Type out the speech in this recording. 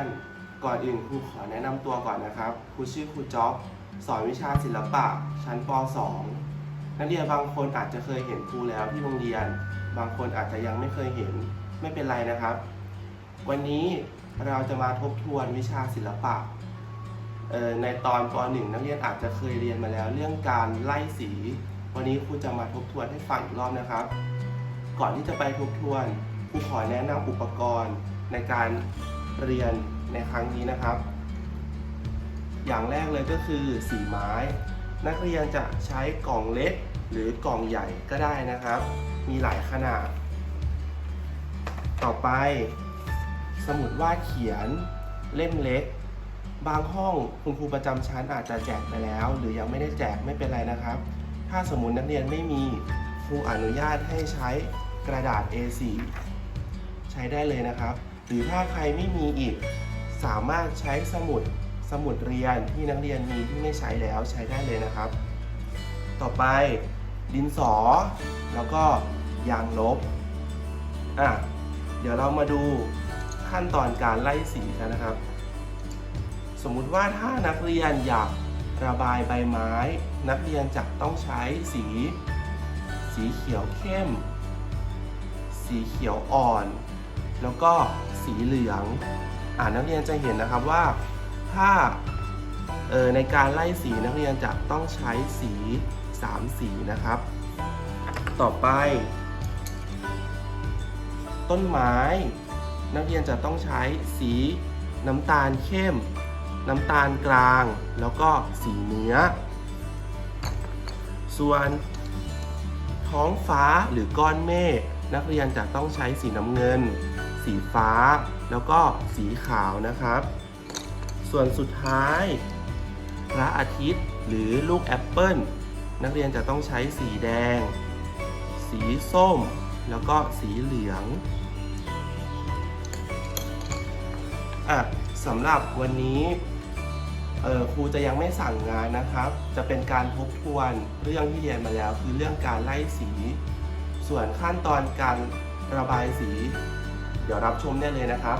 นก่อนอื่นครูขอแนะนำตัวก่อนนะครับ ครูชื่อครูจ๊อบ สอนวิชาศิลปะ ชั้นป .2 นักเรียนบางคนอาจจะเคยเห็นครูแล้วที่โรงเรียน บางคนอาจจะยังไม่เคยเห็น ไม่เป็นไรนะครับ วันนี้เราจะมาทบทวนวิชาศิลปะเอ่อในตอนป .1 นักเรียนอาจจะเคยเรียนมาแล้ว เรื่องการไล่สี วันนี้ครูจะมาทบทวนให้ฟังอีกรอบนะครับ ก่อนที่จะไปทบทวนครูขอแนะนำอุปกรณ์ในการ เรียนในครั้งนี้นะครับ อย่างแรกเลยก็คือสีไม้ นักเรียนจะใช้กล่องเล็กหรือกล่องใหญ่ก็ได้นะครับ มีหลายขนาด ต่อไป สมุดวาดเขียนเล่มเล็ก บางห้องคุณครูประจำชั้นอาจจะแจกไปแล้ว หรือยังไม่ได้แจกไม่เป็นไรนะครับ ถ้าสมมตินักเรียนไม่มีครูอนุญาตให้ใช้กระดาษ A4 ใช้ได้เลยนะครับ หรือถ้าใครไม่มีอีก สามารถใช้สมุดสมุดเรียนที่นักเรียนมีที่ไม่ใช้แล้วใช้ได้เลยนะครับ ต่อไปดินสอ แล้วก็ยางลบอะเดี๋ยวเรามาดูขั้นตอนการไล่สีกันนะครับ สมมุติว่าถ้านักเรียนอยากระบายใบไม้ นักเรียนจะต้องใช้สี สีเขียวเข้ม สีเขียวอ่อน แล้วก็สีเหลืองอ่านักเรียนจะเห็นนะครับว่าถ้าเออในการไล่สีนักเรียนจะต้องใช้สี 3 สีนะครับ ต่อไป ต้นไม้ นักเรียนจะต้องใช้สีน้ำตาลเข้ม น้ำตาลกลาง แล้วก็สีเนื้อ ส่วนท้องฟ้าหรือก้อนเมฆนักเรียนจะต้องใช้สีน้ำเงิน สีฟ้า แล้วก็สีขาวนะครับ ส่วนสุดท้าย พระอาทิตย์หรือลูกแอปเปิลนักเรียนจะต้องใช้สีแดง สีส้ม แล้วก็สีเหลืองอะสำหรับวันนี้เออครูจะยังไม่สั่งงานนะครับ จะเป็นการทบทวนเรื่องที่เรียนมาแล้ว คือเรื่องการไล่สี ส่วนขั้นตอนการระบายสี เดี๋ยวรับชมได้เลยนะครับ